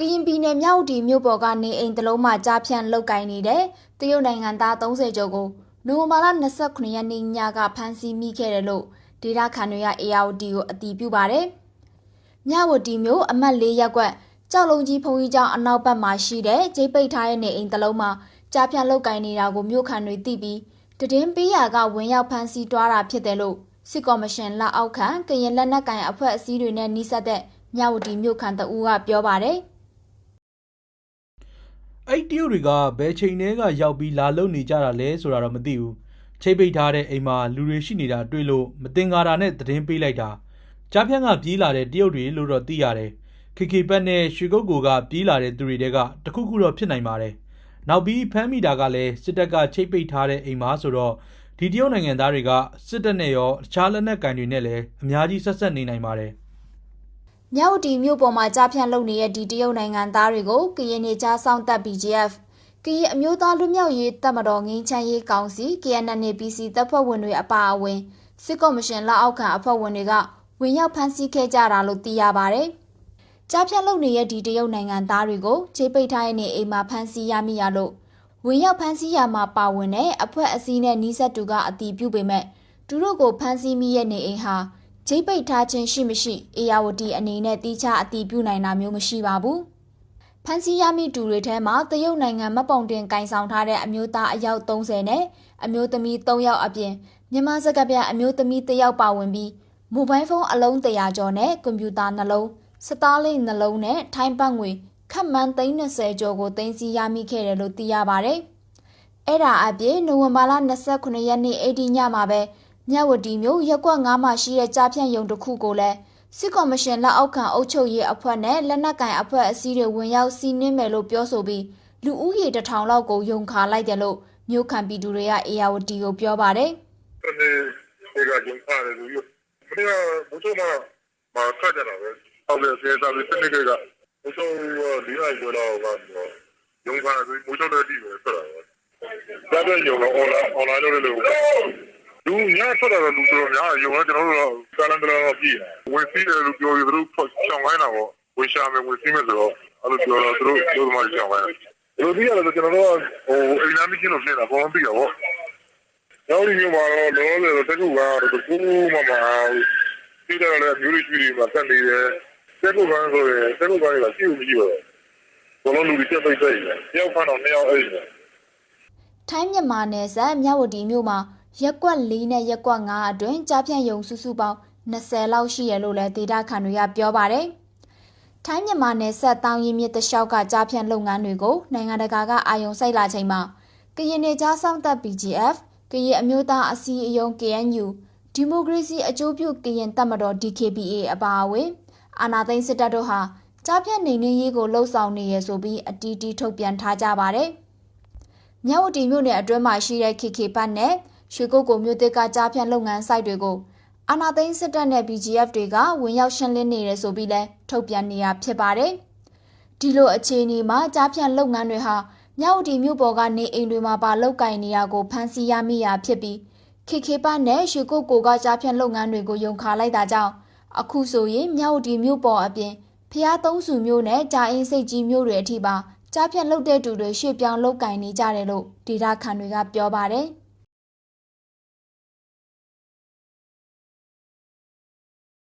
ကရင်ပြည်နယ်မြောက်ဦးတီမြို့ပေါ်ကနေအိမ်တစ်လုံးမှာကြားဖြန့်လုတ်ကင်နေတဲ့တရုတ်နိုင်ငံသား30ကျော်ကိုနိုဝင်ဘာလ29ရက်နေ့ညကဖမ်းဆီးမိခဲ့တယ်လို့ဒေတာခန်တွေက ARD ကိုအတည်ပြုပါတယ်။မြဝတီမြို့အမှတ်၄ရပ်ကွက်ကြောက်လုံးကြီးဖုန်ကြီးကျောင်းအနောက်ဘက်မှာရှိတဲ့ဂျိတ်ပိတ်ထားတဲ့နေအိမ်တစ်လုံးမှာကြားဖြန့်လုတ်ကင်နေတာကိုမြို့ခံတွေသိပြီးတည်င်းပေးရာကဝင်ရောက်ဖမ်းဆီးတွားတာဖြစ်တယ်လို့စစ်ကော်မရှင်လက်အောက်ခံကရင်လက်နက်ကိုင်အဖွဲ့အစည်းတွေနဲ့နှိစက်တဲ့မြဝတီမြို့ခံတအူးကပြောပါတယ်။ အဲ့တရုတ်တွေကဘယ်ချိန်တည်းကရောက်ပြီးလာလုံနေကြတာလဲဆိုတာတော့မသိဘူးချိတ်ပိတ်ထားတဲ့အိမ်မှာလူတွေရှိနေတာတွေ့လို့မတင်ကာတာနဲ့သတင်းပေးလိုက်တာကြားဖြန့်ကပြေးလာတဲ့တရုတ်တွေလို့တော့သိရတယ်ခေခေပတ်နဲ့ရွှေကုတ်ကိုကပြေးလာတဲ့သူတွေတဲကတခုခုတော့ဖြစ်နိုင်ပါတယ်နောက်ပြီးဖမ်းမိတာကလည်းစစ်တပ်ကချိတ်ပိတ်ထားတဲ့အိမ်မှာဆိုတော့ဒီတရုတ်နိုင်ငံသားတွေကစစ်တပ်နဲ့ရောအခြားလက်နက်ကန်တွေနဲ့လည်းအများကြီးဆက်ဆက်နေနိုင်ပါတယ် မြောက်တီမြို့ပေါ်မှာကြားဖြန့်လုပ်နေတဲ့ဒီတရုတ်နိုင်ငံသားတွေကိုကရင်နေကြားစောင့်တပ် BGF ကရင်အမျိုးသားလူမျိုးရေးတပ်မတော်ငင်းချမ်းရေးကောင်စီ KNNPC တပ်ဖွဲ့ဝင်တွေအပါအဝင်စစ်ကော်မရှင်လက်အောက်ခံအဖွဲ့ဝင်တွေကဝင်ရောက်ဖမ်းဆီးခဲ့ကြတာလို့သိရပါဗျ။ကြားဖြန့်လုပ်နေတဲ့ဒီတရုတ်နိုင်ငံသားတွေကိုခြေပိတ်ထားတဲ့နေအိမ်မှာဖမ်းဆီးရမိရလို့ဝင်ရောက်ဖမ်းဆီးရမှာပါဝင်တဲ့အဖွဲ့အစည်းနဲ့နှီးဆက်တူကအတီးပြုပေမဲ့သူတို့ကိုဖမ်းဆီးမိရဲ့နေအိမ်ဟာ ဂျိတ်ပိတ်ထားခြင်းရှိမရှိအေယာဝတီအနေနဲ့တိကျအတီးပြုနိုင်တာမျိုးမရှိပါဘူး။ဖန်စီရမိတူတွေထဲမှာတရုတ်နိုင်ငံမပုံတင်ကင်ဆောင်ထားတဲ့အမျိုးသားအယောက်30နဲ့အမျိုးသမီး3ယောက်အပြင်မြန်မာစကားပြန်အမျိုးသမီး1ယောက်ပါဝင်ပြီးမိုဘိုင်းဖုန်းအလုံး100ကျော်နဲ့ကွန်ပျူတာနှလုံးစတားလေးနှလုံးနဲ့ထိုင်းဘတ်ငွေခန့်မှန်း30ကျော်ကိုတင်စီရမိခဲ့တယ်လို့သိရပါဗျ။အဲ့ဒါအပြင်နိုဝင်ဘာလ29ရက်နေ့အဲ့ဒီညမှာပဲ မြဝတီမြို့ရက်ကွက်9မှာရှိတဲ့ကြားဖြန့်ယုံတစ်ခုကိုလည်းစစ်ကော်မရှင်လက်အောက်ခံအုပ်ချုပ်ရေးအဖွဲ့နဲ့လက်နက်ကင်အဖွဲ့အစည်းတွေဝင်ရောက်စီးနင်းမယ်လို့ပြောဆိုပြီးလူဦးရေတစ်ထောင်လောက်ကိုယုံခါလိုက်တယ်လို့မြို့ခံပြည်သူတွေကအေယာဝတီကိုပြောပါတယ်အနေဒီကကျင်းပါတယ်လို့ပြောမင်းကဘုရားမမဆက်ကြတာပဲဟုတ်တယ်စေတာပြီးတနေ့ကဘုရားဒီအိုက်တော့ကတော့ရုံးခါပြီးဘုရားလည်းဒီပဲဆက်တာပဲဒါပဲရုံးတော့ online online လုပ်လို့ လူများဆက်တာလူတော်များရုံးကကျွန်တော်တို့ကာလန်ဒရာတော့ပြည်ဝင်စီးတယ်လို့ပြောပြီးသူတို့ချောင်းခိုင်းတာပေါ့ဝင်ရှာမယ်ဝင်စီးမယ်ဆိုတော့အဲ့လိုပြောတော့သူတို့တို့မှချောင်းခိုင်းတယ်လူကြီးရတယ်ကျွန်တော်တို့ဟိုအိမ်နာမကြီးလို့ဖြစ်တာဘောင်းပြီးတော့နောက်ဒီမျိုးမှာတော့လောလောဆယ်တကူကတော့တကူမှမပြီးတော့လည်းမျိုးလေးကြီးတွေမှာဆက်နေတယ်တက်ကူကန်းဆိုရင်တက်ကူကန်းကရှိဦးမရှိတော့ဘလုံးလူတွေတက်ပိတ်ပိတ်တယ်တယောက်ဖမ်းတော့နှစ်ယောက်အဲ့ဒါ။ထိုင်းမြန်မာနယ်စပ်မြဝတီမြို့မှာ ရက်ကွက်၄နဲ့ရက်ကွက်၅အတွင်းကြားဖြန့်ယုံစုစုပေါင်း20လောက်ရှိရလို့လည်းဒေတာခန်တွေကပြောပါတယ်။ထိုင်းမြန်မာနယ်စပ်တောင်ရင်မြစ်တလျှောက်ကကြားဖြန့်လုပ်ငန်းတွေကိုနိုင်ငံတကာကအာရုံစိုက်လာချိန်မှာကရင်နေကြားစောင့်တပ် BGF ကရင်အမျိုးသားအစည်းအရုံး KNU ဒီမိုကရေစီအကျိုးပြုကရင်တပ်မတော် DKBA အပါအဝင်အာဏာသိမ်းစစ်တပ်တို့ဟာကြားဖြတ်နေနေရေးကိုလှုံ့ဆော်နေရဆိုပြီးအတီးတီးထုတ်ပြန်ထားကြပါတယ်။မြဝတီမြို့နယ်အတွင်းမှာရှိတဲ့ KK ပတ်နဲ့ ရွှေကုတ်ကိုမြို့တစ်ကကြားဖြတ်လုပ်ငန်းစိုက်တွေကိုအာဏာသိမ်းစစ်တပ်နဲ့ BGF တွေကဝင်ရောက်ရှင်းလင်းနေတယ်ဆိုပြီးလဲထုတ်ပြန်နေရဖြစ်ပါတယ်။ဒီလိုအခြေအနေမှာကြားဖြတ်လုပ်ငန်းတွေဟာမြောက်တီမြို့ပေါ်ကနေအိမ်တွေမှာပါလောက်ကင်နေတာကိုဖမ်းဆီးရမိရာဖြစ်ပြီးခေခေပနဲ့ရွှေကုတ်ကိုကကြားဖြတ်လုပ်ငန်းတွေကိုယုံခါလိုက်တာကြောင့်အခုဆိုရင်မြောက်တီမြို့ပေါ်အပြင်ဖျားသုံးစုမြို့နဲ့ကြာအင်းစိတ်ကြီးမြို့တွေအထိပါကြားဖြတ်လုပ်တဲ့သူတွေရွှေ့ပြောင်းလောက်ကင်နေကြတယ်လို့ဒေတာခန်တွေကပြောပါတယ်။